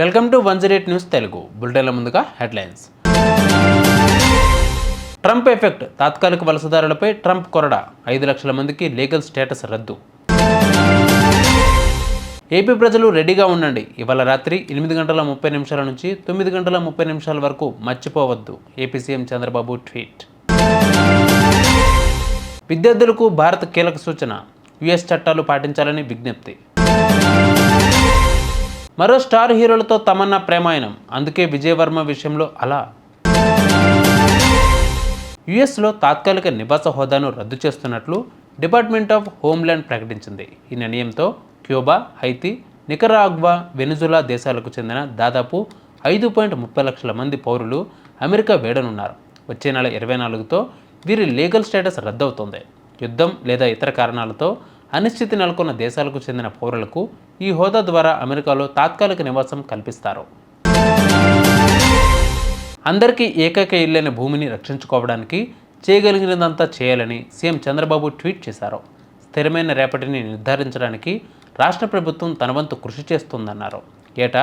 Welcome to one zero eight news Telugu. బులెటిన్ల ముందుగా headlines. Trump effect తాత్కాలిక వలసదారులపై Trump కొరడా ఐదు లక్షల మందికి లీగల్ స్టేటస్ రద్దు. ఏపీ ప్రజలు రెడీగా ఉండండి. ఇవాళ రాత్రి ఎనిమిది గంటల ముప్పై నిమిషాల నుంచి తొమ్మిది గంటల ముప్పై నిమిషాల వరకు మర్చిపోవద్దు. AP CM Chandrababu tweet. విద్యార్థులకు భారత్ కీలక సూచన. యుఎస్ చట్టాలు పాటించాలని విజ్ఞప్తి. మరో స్టార్ హీరోలతో తమన్నా ప్రేమాయణం. అందుకే విజయవర్మ విషయంలో అలా. యుఎస్లో తాత్కాలిక నివాస హోదాను రద్దు చేస్తున్నట్లు డిపార్ట్మెంట్ ఆఫ్ హోమ్ల్యాండ్ ప్రకటించింది. ఈ నిర్ణయంతో క్యూబా హైతీ నికరాగ్వా వెనుజులా దేశాలకు చెందిన దాదాపు ఐదు పాయింట్ ముప్పై లక్షల మంది పౌరులు అమెరికా వేడనున్నారు. వచ్చే నెల ఇరవై నాలుగుతో వీరి లీగల్ స్టేటస్ రద్దవుతోంది. యుద్ధం లేదా ఇతర కారణాలతో అనిశ్చితి నెలకొన్న దేశాలకు చెందిన పౌరులకు ఈ హోదా ద్వారా అమెరికాలో తాత్కాలిక నివాసం కల్పిస్తారు. అందరికీ ఏకైక ఇల్లైన భూమిని రక్షించుకోవడానికి చేయగలిగినదంతా చేయాలని సీఎం చంద్రబాబు ట్వీట్ చేశారు. స్థిరమైన రేపటిని నిర్ధారించడానికి రాష్ట్ర ప్రభుత్వం తన వంతు కృషి చేస్తుందన్నారు. ఏటా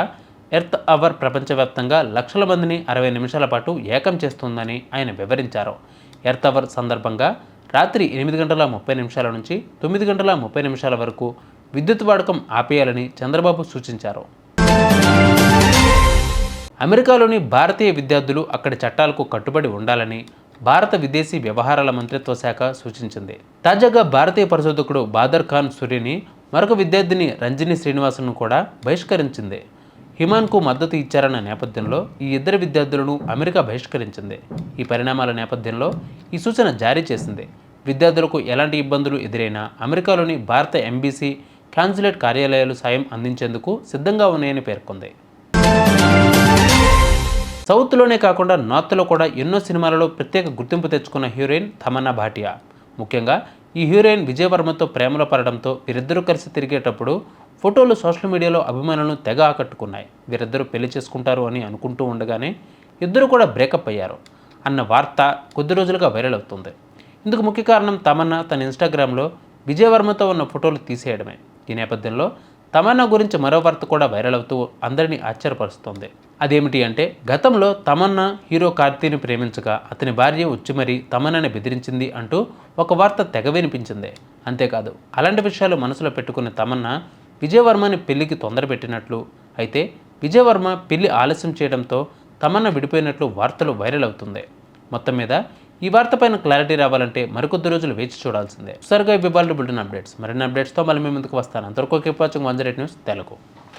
ఎర్త్ అవర్ ప్రపంచవ్యాప్తంగా లక్షల మందిని అరవై నిమిషాల పాటు ఏకం చేస్తుందని ఆయన వివరించారు. ఎర్త్ అవర్ సందర్భంగా రాత్రి ఎనిమిది గంటల ముప్పై నిమిషాల నుంచి తొమ్మిది గంటల ముప్పై నిమిషాల వరకు విద్యుత్ వాడకం ఆపేయాలని చంద్రబాబు సూచించారు. అమెరికాలోని భారతీయ విద్యార్థులు అక్కడి చట్టాలకు కట్టుబడి ఉండాలని భారత విదేశీ వ్యవహారాల మంత్రిత్వ శాఖ సూచించింది. తాజాగా భారతీయ పరిశోధకుడు బాదర్ ఖాన్ సూరిని మరొక విద్యార్థిని రంజని శ్రీనివాసన్ను కూడా బహిష్కరించింది. హిమాన్కు మద్దతు ఇచ్చారన్న నేపథ్యంలో ఈ ఇద్దరు విద్యార్థులను అమెరికా బహిష్కరించింది. ఈ పరిణామాల నేపథ్యంలో ఈ సూచన జారీ చేసింది. విద్యార్థులకు ఎలాంటి ఇబ్బందులు ఎదురైనా అమెరికాలోని భారత ఎంబీసీ కాన్సులేట్ కార్యాలయాలు సాయం అందించేందుకు సిద్ధంగా ఉన్నాయని పేర్కొంది. సౌత్లోనే కాకుండా నార్త్లో కూడా ఎన్నో సినిమాలలో ప్రత్యేక గుర్తింపు తెచ్చుకున్న హీరోయిన్ తమన్నా భాటియా. ముఖ్యంగా ఈ హీరోయిన్ విజయవర్మతో ప్రేమలో పడడంతో వీరిద్దరూ కలిసి తిరిగేటప్పుడు ఫోటోలు సోషల్ మీడియాలో అభిమానులను తెగ ఆకట్టుకున్నాయి. వీరిద్దరూ పెళ్ళి చేసుకుంటారు అని అనుకుంటూ ఉండగానే ఇద్దరు కూడా బ్రేకప్ అయ్యారు అన్న వార్త కొద్ది రోజులుగా వైరల్ అవుతుంది. ఇందుకు ముఖ్య కారణం తమన్నా తన ఇన్స్టాగ్రామ్లో విజయవర్మతో ఉన్న ఫోటోలు తీసేయడమే. ఈ నేపథ్యంలో తమన్నా గురించి మరో వార్త కూడా వైరల్ అవుతూ అందరినీ ఆశ్చర్యపరుస్తోంది. అదేమిటి అంటే గతంలో తమన్నా హీరో కార్తీని ప్రేమించగా అతని భార్య వచ్చి మరీ తమన్నాని బెదిరించింది అంటూ ఒక వార్త తెగ వినిపించింది. అంతేకాదు అలాంటి విషయాలు మనసులో పెట్టుకున్న తమన్నా విజయవర్మని పెళ్ళికి తొందరపెట్టినట్లు అయితే విజయవర్మ పెళ్ళి ఆలస్యం చేయడంతో తమన్నా విడిపోయినట్లు వార్తలు వైరల్ అవుతుంది. మొత్తం మీద ఈ వార్తపైన క్లారిటీ రావాలంటే మరికొద్ది రోజులు వేచి చూడాల్సిందే. సరిగా ఇవ్వాలి బులెటిన్ అప్డేట్స్. మరిన్ని అప్డేట్స్తో మళ్ళీ మేము ముందుకు వస్తాను. అంతవరకు keep watching one news Telugu.